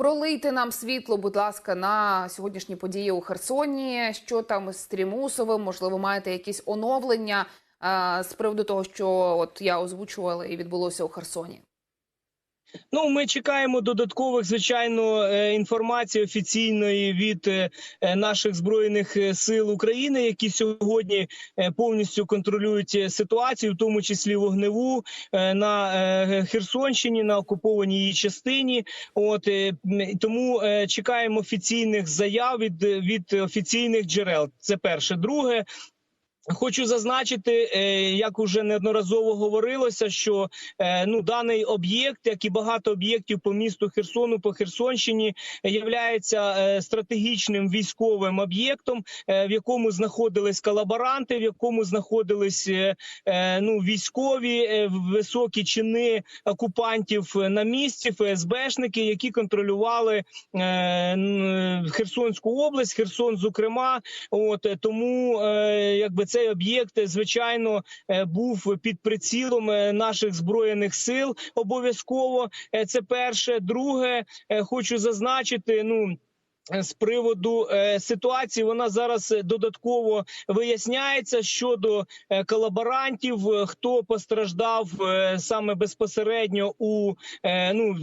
Пролийте нам світло, будь ласка, на сьогоднішні події у Херсоні. Що там з Стрімусовим? Можливо, маєте якісь оновлення е, з приводу того, що от я озвучувала і відбулося у Херсоні. Ну, ми чекаємо додаткових, звичайно, е, інформації офіційної від е, е, наших збройних сил України, які сьогодні повністю контролюють ситуацію, в тому числі вогневу на Херсонщині, на окупованій її частині. От тому чекаємо офіційних заяв від, від офіційних джерел. Це перше. Друге. Хочу зазначити, е, як уже неодноразово говорилося, що е, ну даний об'єкт, як і багато об'єктів по місту Херсону, по Херсонщині, являється е, стратегічним військовим об'єктом, в якому знаходились колаборанти, в якому знаходились ну військові високі чини окупантів на місці, ФСБшники, які контролювали Херсонську область, Херсон, зокрема. От тому, якби цей об'єкт, е, звичайно, е, був під прицілом е, наших збройних сил. Обов'язково це перше. Друге, хочу зазначити, ну. Е, З приводу е, ситуації вона зараз е, додатково виясняється щодо колаборантів, хто постраждав саме безпосередньо у ну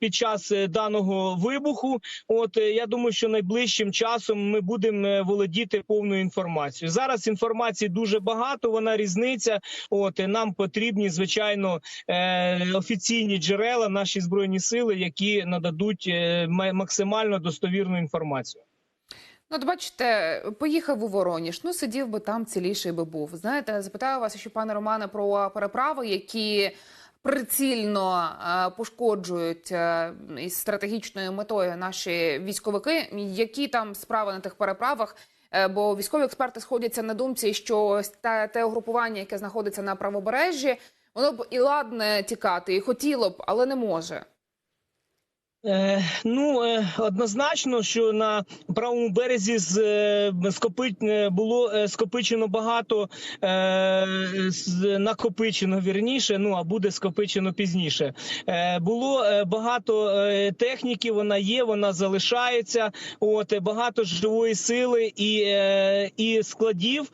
під час даного вибуху. От я думаю, що найближчим часом ми будемо володіти повною інформацією. Зараз інформації дуже багато. Вона різниця. От нам потрібні звичайно офіційні джерела, наші збройні сили, які нададуть максимально достовірну інформацію. Ну, от бачите, поїхав у Вороніж, ну сидів би там, ціліший би був. Знаєте, запитаю вас ще, пане Романе, про переправи, які прицільно е, пошкоджують е, із стратегічною метою наші військовики. Які там справи на тих переправах? Е, Бо військові експерти сходяться на думці, що те, те угрупування, яке знаходиться на правобережжі, воно б і ладне тікати, і хотіло б, але не може. Е, ну е, однозначно, що на правому березі е, е, було скопичено багато накопичено вірніше. Ну а буде скопичено пізніше. Було багато техніки. Вона є, вона залишається. От багато живої сили і, і складів.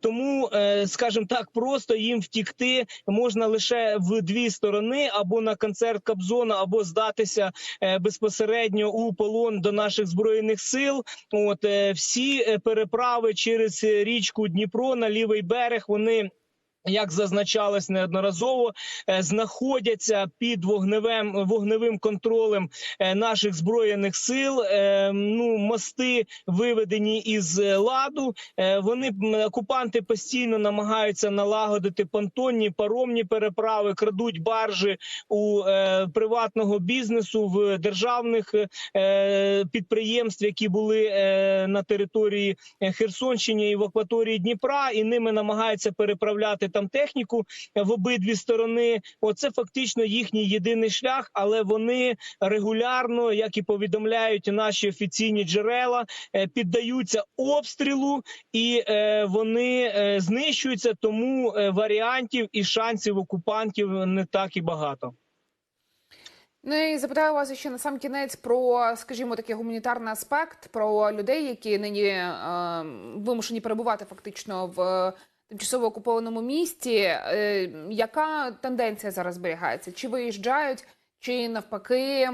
Тому, скажімо так, просто їм втікти можна лише в дві сторони: або на концерт Кобзона, або здатися безпосередньо у полон до наших збройних сил. От е, всі е, переправи через е, річку Дніпро на лівий берег вони. Як зазначалось неодноразово, е, знаходяться під вогневим вогневим контролем е, наших збройних сил. Е, Ну мости виведені із ладу. Вони окупанти постійно намагаються налагодити понтонні паромні переправи, крадуть баржі у приватного бізнесу в державних підприємств, які були на території Херсонщини і в акваторії Дніпра, і ними намагаються переправляти там техніку в обидві сторони. Оце фактично їхній єдиний шлях, але вони регулярно, як і повідомляють наші офіційні джерела, е, піддаються обстрілу і е, вони е, знищуються. Тому е, варіантів і шансів окупантів не так і багато. Ну і запитаю вас ще на сам кінець про, скажімо, такий гуманітарний аспект, про людей, які нині е, вимушені перебувати фактично в е, тимчасово окупованому місті. Е, яка тенденція зараз зберігається? Чи виїжджають, чи навпаки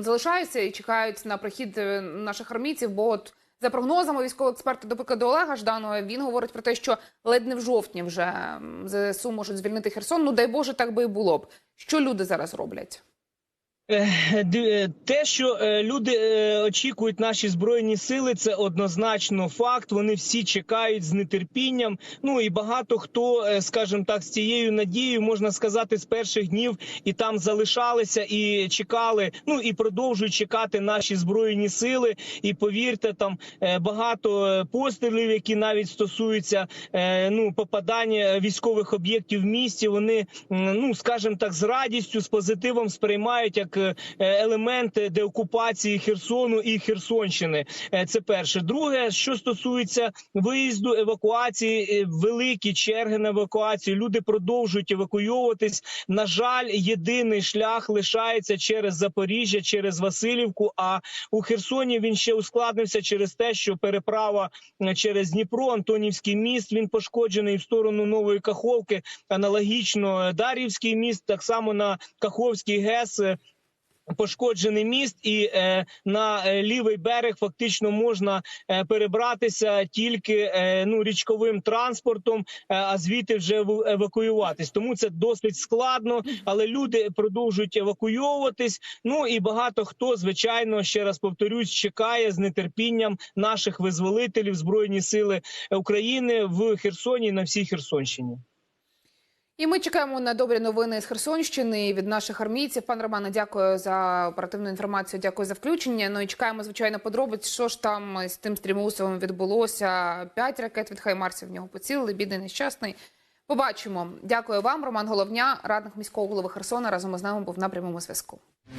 залишаються і чекають на прихід е, наших армійців? Бо от за прогнозами військового експерта, до Олега Жданова, він говорить про те, що ледь не в жовтні вже ЗСУ можуть звільнити Херсон. Ну дай Боже, так би і було б. Що люди зараз роблять? Е, е, Те, що е, люди очікують наші збройні сили, це однозначно факт. Вони всі чекають з нетерпінням. Ну і багато хто, скажімо так, з цією надією можна сказати, з перших днів і там залишалися і чекали. Ну і продовжують чекати наші збройні сили. І повірте, там багато пострілів, які навіть стосуються ну попадання військових об'єктів в місті. Вони ну скажімо так, з радістю, з позитивом сприймають як як е, елемент деокупації Херсону і Херсонщини. Е, Це перше. Друге, що стосується виїзду евакуації, е, великі черги на евакуацію. Люди продовжують евакуйовуватись. На жаль, єдиний шлях лишається через Запоріжжя, через Васильівку. А у Херсоні він ще ускладнився через те, що переправа через Дніпро, Антонівський міст, він пошкоджений в сторону Нової Каховки. Аналогічно Дар'ївський міст, так само на Каховський ГЕС. Пошкоджений міст, і е, на е, лівий берег фактично можна е, перебратися тільки е, ну річковим транспортом, е, а звідти вже евакуюватись. Тому це досить складно, але люди продовжують евакуйовуватись. Ну і багато хто, звичайно, ще раз повторюсь, чекає з нетерпінням наших визволителів збройні сили України в Херсоні на всій Херсонщині. І ми чекаємо на добрі новини з Херсонщини від наших армійців. Пан Романе, дякую за оперативну інформацію. Дякую за включення. Ну і чекаємо звичайно подробиць. Що ж там з тим стрімусовим відбулося? П'ять ракет від Хаймарсів в нього поцілили. Бідний нещасний. Побачимо. Дякую вам, Роман Головня, радник міського голови Херсона. Разом із нами був на прямому зв'язку.